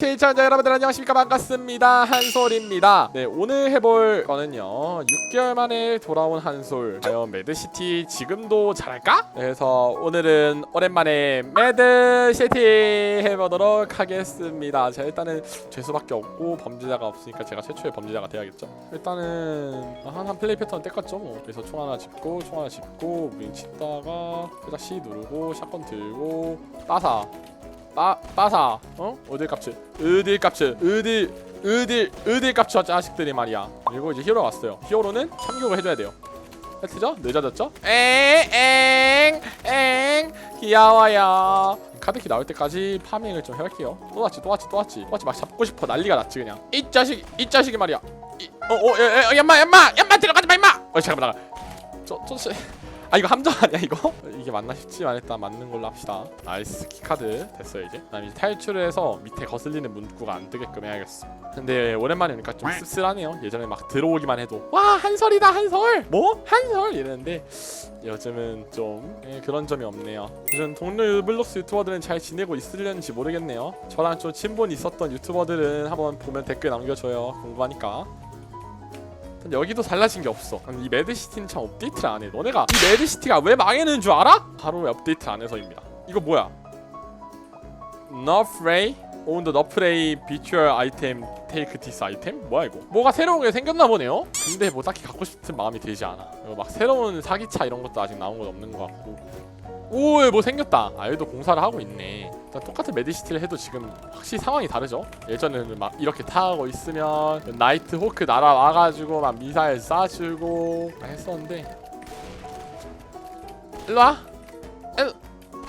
시청자 여러분들 안녕하십니까? 반갑습니다. 한솔입니다. 네 오늘 해볼 거는요. 6개월 만에 돌아온 한솔. 과연 매드시티 지금도 잘할까? 그래서 오늘은 오랜만에 매드시티 해보도록 하겠습니다. 자 일단은 죄수밖에 없고 범죄자가 없으니까 제가 최초의 범죄자가 돼야겠죠? 일단은 한, 한 플레이 패턴 떼갔죠 뭐. 그래서 총 하나 짚고 총 하나 짚고 윙 치다가 살짝 C 누르고 샷건 들고 따사 빠 빠사 어 어딜 값을 어딜 값을 어딜 어딜 어딜 값을 자식들이 말이야 그리고 이제 히어로 왔어요 히어로는 참교육을 해줘야 돼요 해트죠 늦어졌죠 엥엥엥 귀여워요 카드키 나올 때까지 파밍을 좀 해볼게요 또 왔지 또 왔지 또 왔지 또 왔지 막 잡고 싶어 난리가 났지 그냥 이 자식 이 자식이 말이야 어어 얌마 얌마 얌마 들어가지 마 임마 어 잠깐만 나가 저 저 아 이거 함정 아니야 이거? 이게 맞나 싶지만 일단 맞는 걸로 합시다. 나이스. 키카드 됐어요 이제. 그다음 이제 탈출을 해서 밑에 거슬리는 문구가 안 뜨게끔 해야겠어. 근데 오랜만에 오니까 좀 씁쓸하네요. 예전에 막 들어오기만 해도. 와 한설이다 한설! 뭐? 한설! 이랬는데 요즘은 좀 예, 그런 점이 없네요. 요즘 동료 유블록스 유튜버들은 잘 지내고 있으려는지 모르겠네요. 저랑 좀 친분이 있었던 유튜버들은 한번 보면 댓글 남겨줘요. 궁금하니까 여기도 달라진 게 없어. 이 매드시티는 참 업데이트를 안 해. 너네가 이 매드시티가 왜 망했는 줄 알아? 바로 왜 업데이트 안 해서입니다. 이거 뭐야? 너프레이 the 너프레이 비추얼 아이템 테이크 디스 아이템? 뭐야 이거? 뭐가 새로운 게 생겼나 보네요? 근데 뭐 딱히 갖고 싶은 마음이 들지 않아. 이거 막 새로운 사기차 이런 것도 아직 나온 건 없는 것 같고. 오, 뭐 생겼다. 아, 얘도 공사를 하고 있네. 일단 똑같은 메디시티를 해도 지금 확실히 상황이 다르죠. 예전에는 막 이렇게 타고 있으면 나이트 호크 날아와가지고 막 미사일 쏴주고 했었는데 일로 와. 일,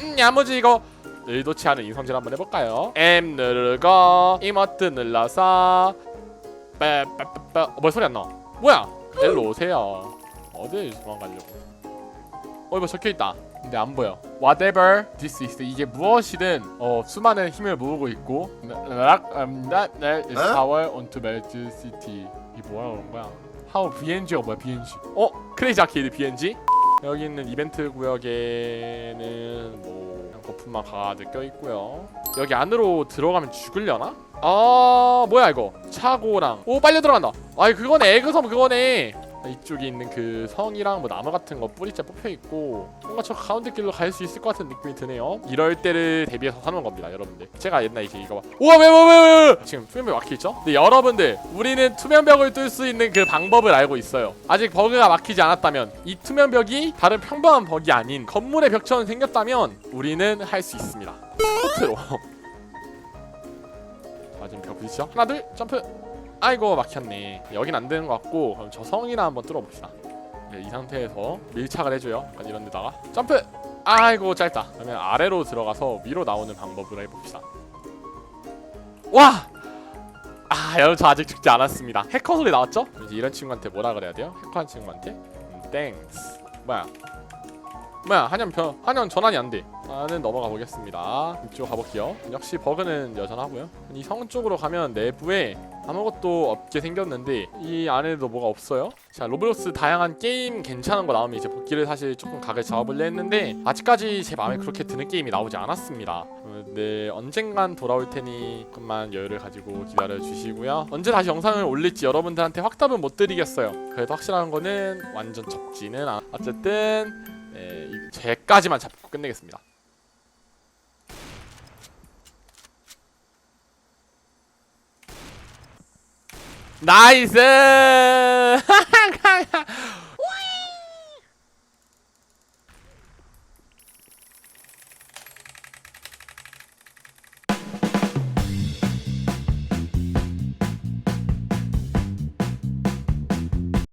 음, 야무지 이거 의도치 않은 인성질 한번 해볼까요? M 누르고 이모트 눌러서 빼빼빼빼 어, 뭐 소리 안 나? 뭐야? 일로 오세요. 어딜 도망가려고? 어 이거 적혀 있다. 근데 안 보여. Whatever this is 이게 무엇이든 어 수많은 힘을 모으고 있고 락 that is power onto Magic City 이게 뭐야 그런 거야? How BNG가 뭐야 BNG? 어 크레이지 아케이드 BNG? 여기 있는 이벤트 구역에는 뭐 거품만 가득 껴 있고요. 여기 안으로 들어가면 죽으려나? 아 뭐야 이거 차고랑 오 빨려 들어간다. 아이 그거네 에그섬 그거네. 이쪽에 있는 그 성이랑 뭐 나무 같은 거 뿌리째 뽑혀 있고 뭔가 저 가운데 길로 갈 수 있을 것 같은 느낌이 드네요. 이럴 때를 대비해서 사는 겁니다, 여러분들. 제가 옛날에 이제 이거 봐. 우와 왜왜 왜? 지금 투명벽 막혀 있죠? 근데 여러분들 우리는 투명벽을 뚫을 수 있는 그 방법을 알고 있어요. 아직 버그가 막히지 않았다면 이 투명벽이 다른 평범한 벽이 아닌 건물의 벽처럼 생겼다면 우리는 할 수 있습니다. 포트로. 자 지금 벽 부딪히죠? 하나 둘 점프. 아이고 막혔네. 여긴 안 되는 것 같고 그럼 저 성이나 한번 뚫어봅시다. 네, 이 상태에서 밀착을 해줘요. 약간 이런 데다가. 점프! 아이고 짧다. 그러면 아래로 들어가서 위로 나오는 방법으로 해봅시다. 와! 아 여러분 저 아직 죽지 않았습니다. 해커 소리 나왔죠? 이제 이런 친구한테 뭐라 그래야 돼요? 해커한 친구한테? 음, 땡스 뭐야? 뭐야? 한연 편 한연 전환이 안돼. 나는 넘어가 보겠습니다. 이쪽 가볼게요. 역시 버그는 여전하고요. 이 성 쪽으로 가면 내부에 아무것도 없게 생겼는데 이 안에도 뭐가 없어요? 자 로블록스 다양한 게임 괜찮은 거 나오면 이제 복귀를 사실 조금 각을 잡아보려 했는데 아직까지 제 마음에 그렇게 드는 게임이 나오지 않았습니다. 어, 네 언젠간 돌아올 테니 조금만 여유를 가지고 기다려 주시고요. 언제 다시 영상을 올릴지 여러분들한테 확답은 못 드리겠어요. 그래도 확실한 거는 완전 적지는 않 어쨌든 네, 이- 제까지만 잡고 끝내겠습니다 나이스!